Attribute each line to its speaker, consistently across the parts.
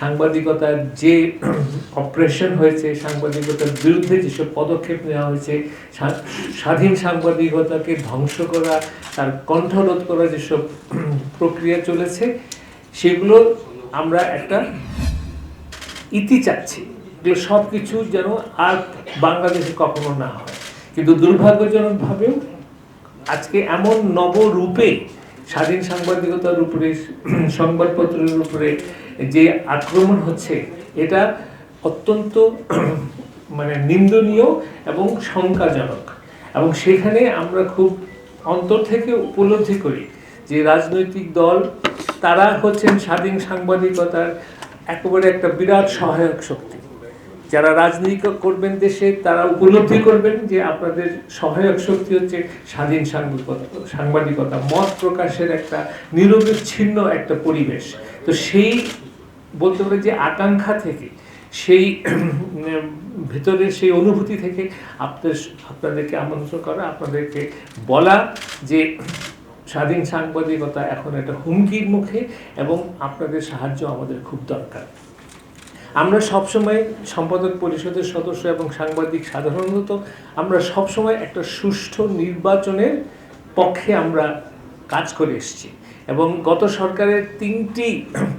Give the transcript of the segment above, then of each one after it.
Speaker 1: সাংবাদিকতার যে অপারেশন হয়েছে, সাংবাদিকতার বিরুদ্ধে যেসব পদক্ষেপ নেওয়া হয়েছে স্বাধীন সাংবাদিকতাকে ধ্বংস করা, তার কণ্ঠরোধ করা যেসব প্রক্রিয়া চলেছে, সেগুলো আমরা একটা ইতি চাচ্ছি যে সব কিছু যেন আর বাংলাদেশে কখনো না হয়। কিন্তু দুর্ভাগ্যজনকভাবেও আজকে এমন নবরূপে স্বাধীন সাংবাদিকতার উপরে, সংবাদপত্রের উপরে যে আক্রমণ হচ্ছে, এটা অত্যন্ত মানে নিন্দনীয় এবং শঙ্কাজনক। এবং সেখানে আমরা খুব অন্তর থেকে উপলব্ধি করি যে রাজনৈতিক দল, তারা হচ্ছেন স্বাধীন সাংবাদিকতার একেবারে একটা বিরাট সহায়ক শক্তি। যারা রাজনীতি করবেন দেশে, তারা উপলব্ধি করবেন যে আপনাদের সহায়ক শক্তি হচ্ছে স্বাধীন সাংবাদিকতা সাংবাদিকতা, মত প্রকাশের একটা নিরবিচ্ছিন্ন একটা পরিবেশ। তো সেই বলতে পারে যে আকাঙ্ক্ষা থেকে, সেই ভেতরের সেই অনুভূতি থেকে আপনাদের, আপনাদেরকে আমন্ত্রণ করা, আপনাদেরকে বলা যে স্বাধীন সাংবাদিকতা এখন একটা হুমকির মুখে এবং আপনাদের সাহায্য আমাদের খুব দরকার। আমরা সবসময় সম্পাদক পরিষদের সদস্য এবং সাংবাদিক সাধারণত আমরা সবসময় একটা সুষ্ঠু নির্বাচনের পক্ষে আমরা কাজ করে এসেছি। এবং গত সরকারের তিনটি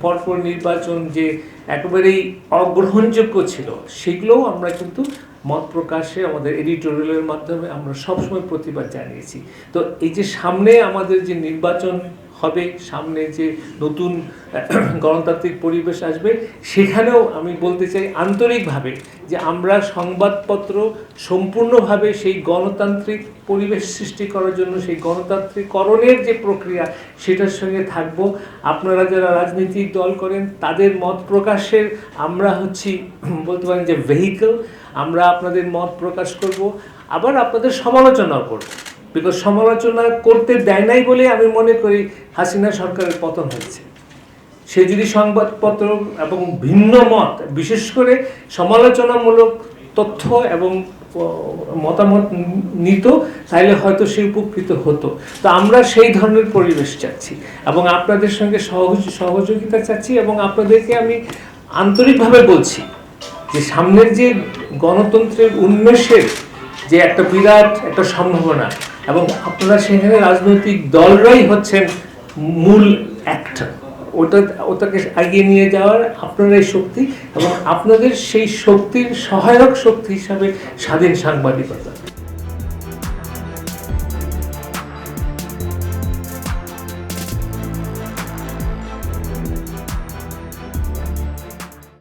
Speaker 1: পরপর নির্বাচন যে একেবারেই অগ্রহণযোগ্য ছিল, সেগুলোও আমরা কিন্তু মত প্রকাশে আমাদের এডিটোরিয়ালের মাধ্যমে আমরা সবসময় প্রতিবাদ জানিয়েছি। তো এই যে সামনে আমাদের যে নির্বাচন হবে, সামনে যে নতুন, গণতান্ত্রিক পরিবেশ আসবে, সেখানেও আমি বলতে চাই আন্তরিকভাবে যে আমরা সংবাদপত্র সম্পূর্ণভাবে সেই গণতান্ত্রিক পরিবেশ সৃষ্টি করার জন্য, সেই গণতান্ত্রিকরণের যে প্রক্রিয়া, সেটার সঙ্গে থাকব। আপনারা যারা রাজনৈতিক দল করেন, তাদের মত প্রকাশের আমরা হচ্ছি, বলতে পারেন যে ভেহিকল আমরা আপনাদের মত প্রকাশ করব। আবার আপনাদের সমালোচনাও করব। বিকজ সমালোচনা করতে দেয় নাই বলে আমি মনে করি হাসিনা সরকারের পতন হয়েছে। সে যদি সংবাদপত্র এবং ভিন্ন মত, বিশেষ করে সমালোচনামূলক তথ্য এবং মতামত নিত, তাহলে হয়তো সে উপকৃত হতো। তো আমরা সেই ধরনের পরিবেশ চাচ্ছি এবং আপনাদের সঙ্গে সহজ, সহযোগিতা চাচ্ছি এবং আপনাদেরকে আমি আন্তরিকভাবে বলছি যে সামনের যে গণতন্ত্রের উন্মেষের যে একটা বিরাট একটা সম্ভাবনা এবং আপনারা সেখানে রাজনৈতিক দলরাই হচ্ছেন মূল অ্যাক্টর ওটা, ওটাকে এগিয়ে নিয়ে যাওয়ার আপনারাই শক্তি এবং আপনাদের সেই শক্তির সহায়ক শক্তি হিসাবে স্বাধীন সাংবাদিকতা।